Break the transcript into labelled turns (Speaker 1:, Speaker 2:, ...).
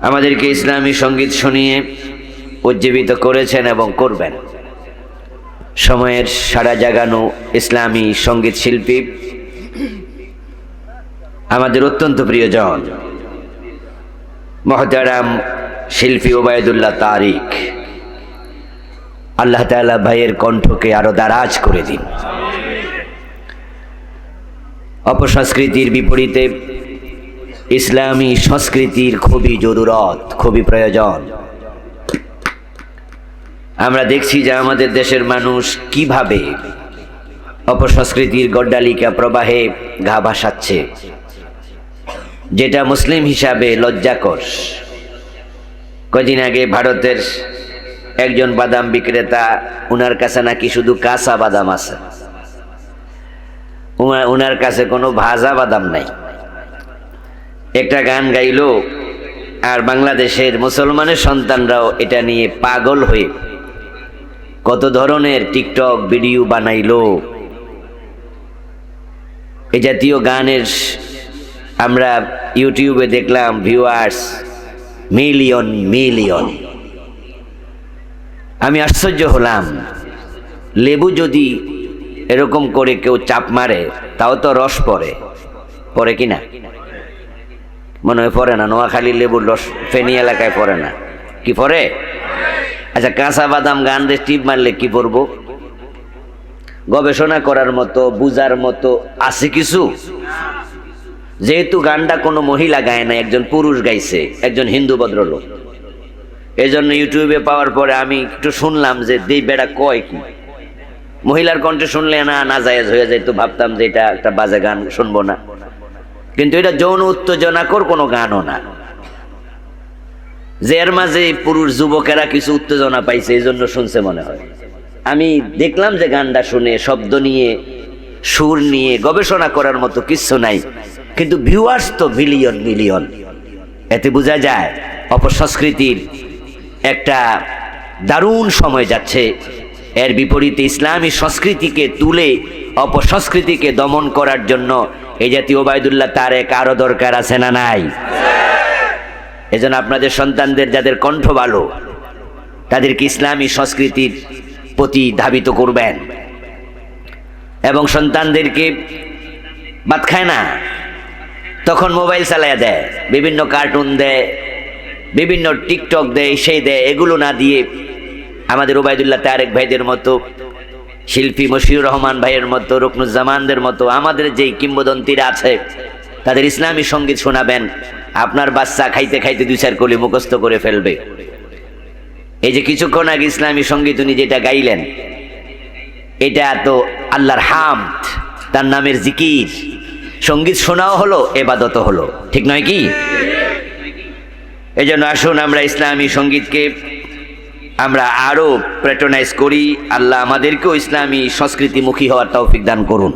Speaker 1: আমাদেরকে ইসলামী সংগীত শুনিয়ে উজ্জীবিত করেছেন এবং করবেন। সময়ের সারা জাগানো ইসলামী সংগীত শিল্পী আমাদের অত্যন্ত প্রিয়জন, মহতারাম শিল্পী ওবায়দুল্লাহ তারিক। আল্লাহ তাআলা ভাইয়ের কণ্ঠকে আরও দারাজ করে দিন। অপসংস্কৃতির বিপরীতে ইসলামী সংস্কৃতির খুবই জরুরত, খুবই প্রয়োজন। আমরা দেখছি যে আমাদের দেশের মানুষ কীভাবে অপসংস্কৃতির গড্ডালিকা প্রবাহে ঘা ভাসাচ্ছে। যেটা মুসলিম হিসাবে লজ্জাকর। কদিন আগে ভারতের একজন বাদাম বিক্রেতা, উনার কাছে নাকি শুধু কাঁচা বাদাম আছে। উনার- কাছে কোনো ভাজা বাদাম নাই। একটা গান গাইলো, আর বাংলাদেশের মুসলমানের সন্তানরাও এটা নিয়ে পাগল হয়ে কত ধরনের টিকটক ভিডিও বানাইলো। এ জাতীয় গানের আমরা ইউটিউবে দেখলাম ভিউয়ার্স মিলিয়ন মিলিয়ন আমি আশ্চর্য হলাম, লেবু যদি এরকম করে কেউ চাপ মারে, তাও তো রস পরে কি না মনে হয় পড়ে না নোয়াখালী লেবুর রস ফেনী এলাকায় পড়ে না। কি পড়ে আচ্ছা কাঁচা বাদাম গান দিয়ে টিপ মারলে কি পড়ব গবেষণা করার মতো, বুজার মতো, আছে কিছু? যেহেতু গানটা কোনো মহিলা গায় না একজন পুরুষ গাইছে, একজন হিন্দু ভদ্রলোক। এই জন্য ইউটিউবে পাওয়ার পরে আমি একটু শুনলাম যে দেই বেড়া কয় কি। মহিলার কণ্ঠে শুনলে না না জায়েজ হয়ে যায়, তো ভাবতাম যে এটা একটা বাজে গান, শুনব না। কিন্তু এটা যৌন উত্তেজনাকর কোনো গানও না। যে এর মাঝে পুরুষ যুবকেরা কিছু উত্তেজনা পাইছে, এই জন্য শুনছে মনে হয়। আমি দেখলাম যে গানটা শুনে, শব্দ নিয়ে, সুর নিয়ে, গবেষণা করার মতো কিছু নাই। কিন্তু ভিউয়ার্স তো মিলিয়ন মিলিয়ন এতে বোঝা যায়, অপসংস্কৃতির একটা দারুণ সময় যাচ্ছে। এর বিপরীতে ইসলামী সংস্কৃতিকে তুলে, অপসংস্কৃতিকে দমন করার জন্য এই জাতীয় ওবায়দুল্লাহ তারেক আরও দরকার আছে না নাই? এজন্য আপনাদের সন্তানদের, যাদের কণ্ঠ ভালো, তাদেরকে ইসলামী সংস্কৃতির প্রতি ধাবিত করবেন। এবং সন্তানদেরকে ভাত খায় না, তখন মোবাইল চালায় দেয়, বিভিন্ন কার্টুন দেয়, বিভিন্ন টিকটক দেয়, সেই দেয়, এগুলো না দিয়ে আমাদের ওবায়দুল্লাহ, তারেক ভাইদের মতো শিল্পী মশিউর রহমান ভাইয়ের মতো, রুকনুজ্জামানদের মতো, আমাদের যেই কিংবদন্তিরা আছে, তাদের ইসলামী সংগীত শোনাবেন। আপনার বাচ্চা খাইতে খাইতে দুই চার কলি মুখস্থ করে ফেলবে। এই যে কিছুক্ষণ আগে ইসলামী সংগীত উনি যেটা গাইলেন, এটা তো আল্লাহর হাম তার নামের জিকির। সংগীত শোনাও হলো, এবাদত হলো। ঠিক নয় কি? এই জন্য আসুন আমরা ইসলামী সঙ্গীতকে আমরা আরও প্রেটনাইজ করি। আল্লাহ আমাদেরকেও ইসলামী সংস্কৃতিমুখী হওয়ার তৌফিক দান করুন।